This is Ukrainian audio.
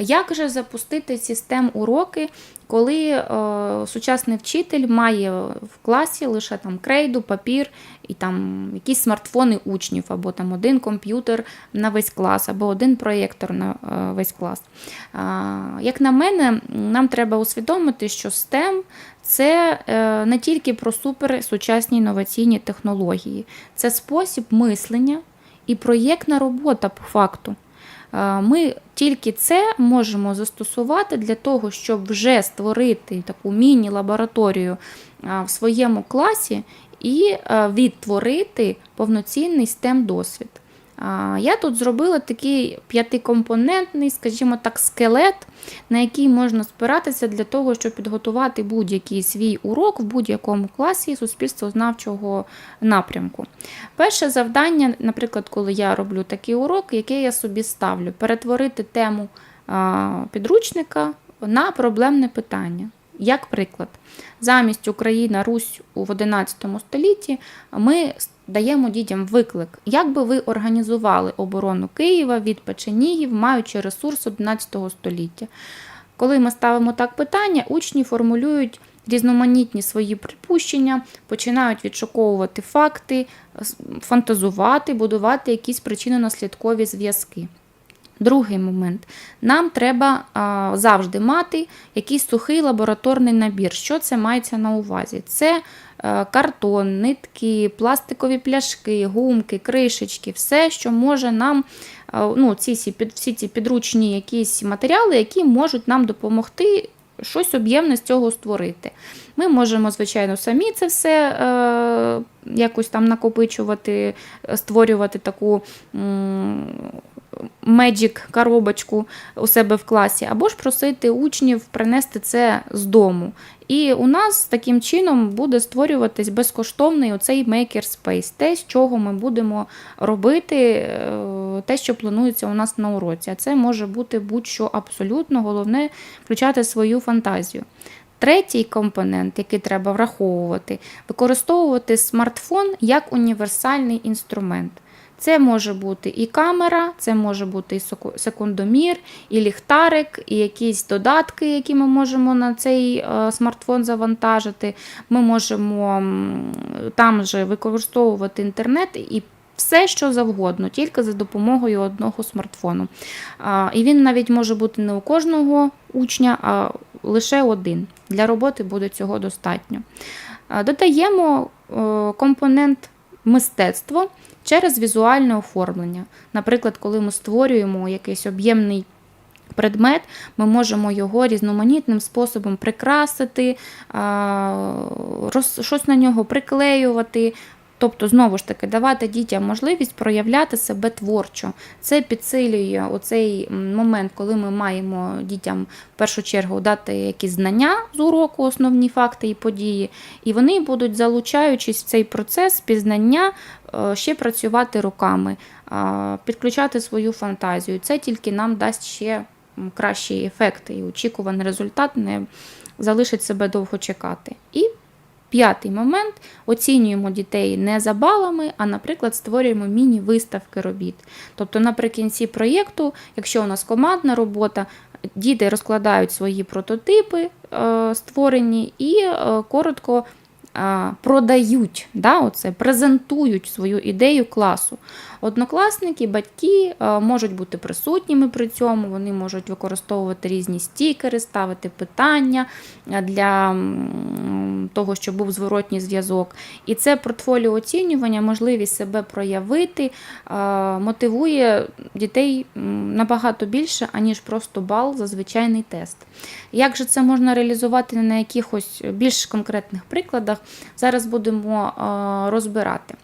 Як же запустити ці STEM уроки, коли е, сучасний вчитель має в класі лише там крейду, папір і там якісь смартфони учнів, або там один комп'ютер на весь клас, або один проєктор на е, весь клас. А, Як на мене, нам треба усвідомити, що STEM це е, не тільки про суперсучасні інноваційні технології, це спосіб мислення і проєктна робота по факту. Е, Ми тільки це можемо застосувати для того, щоб вже створити таку міні-лабораторію е, в своєму класі і е, відтворити повноцінний STEM досвід. Я тут зробила такий п'ятикомпонентний, скажімо так, скелет, на який можна спиратися для того, щоб підготувати будь-який свій урок в будь-якому класі суспільствознавчого напрямку. Перше завдання, наприклад, коли я роблю такий урок, яке я собі ставлю, перетворити тему підручника на проблемне питання. Як приклад, замість Україна, Русь у 11 столітті ми даємо дітям виклик, як би ви організували оборону Києва від печенігів, маючи ресурс 11 століття. Коли ми ставимо так питання, учні формулюють різноманітні свої припущення, починають відшуковувати факти, фантазувати, будувати якісь причинно-наслідкові зв'язки. Другий момент. Нам треба а, завжди мати якийсь сухий лабораторний набір. Що це мається на увазі? Це картон, нитки, пластикові пляшки, гумки, кришечки, все, що може нам, е, ну, ці, всі ці підручні якісь матеріали, які можуть нам допомогти щось об'ємне з цього створити. Ми можемо, звичайно, самі це все е, якось там накопичувати, е, створювати таку. Меджік коробочку у себе в класі, або ж просити учнів принести це з дому. І у нас таким чином буде створюватись безкоштовний оцей makerspace, те, з чого ми будемо робити, е, те, що планується у нас на уроці. А це може бути будь-що абсолютно, головне включати свою фантазію. Третій компонент, який треба враховувати, використовувати смартфон як універсальний інструмент. Це може бути і камера, це може бути і секундомір, і ліхтарик, і якісь додатки, які ми можемо на цей е, смартфон завантажити. Ми можемо там же використовувати інтернет і все, що завгодно, тільки за допомогою одного смартфону. І він навіть може бути не у кожного учня, а лише один. Для роботи буде цього достатньо. Додаємо е, компонент мистецтво через візуальне оформлення. Наприклад, коли ми створюємо якийсь об'ємний предмет, ми можемо його різноманітним способом прикрасити, щось на нього приклеювати. Тобто, знову ж таки, давати дітям можливість проявляти себе творчо. Це підсилює оцей момент, коли ми маємо дітям в першу чергу дати якісь знання з уроку, основні факти і події, і вони будуть, залучаючись в цей процес пізнання, е, ще працювати руками, підключати свою фантазію. Це тільки нам дасть ще кращі ефекти, і очікуваний результат не залишить себе довго чекати. І П'ятий момент оцінюємо дітей не за балами, а, наприклад, створюємо міні-виставки робіт. Тобто, наприкінці проєкту, якщо у нас командна робота, діти розкладають свої прототипи е, створені і е, коротко продають, да, оце, презентують свою ідею класу. Однокласники, батьки можуть бути присутніми при цьому, вони можуть використовувати різні стікери, ставити питання для того, щоб був зворотній зв'язок. І це портфоліо оцінювання, можливість себе проявити, мотивує дітей набагато більше, аніж просто бал за звичайний тест. Як же це можна реалізувати на якихось більш конкретних прикладах? Зараз будемо е, розбирати.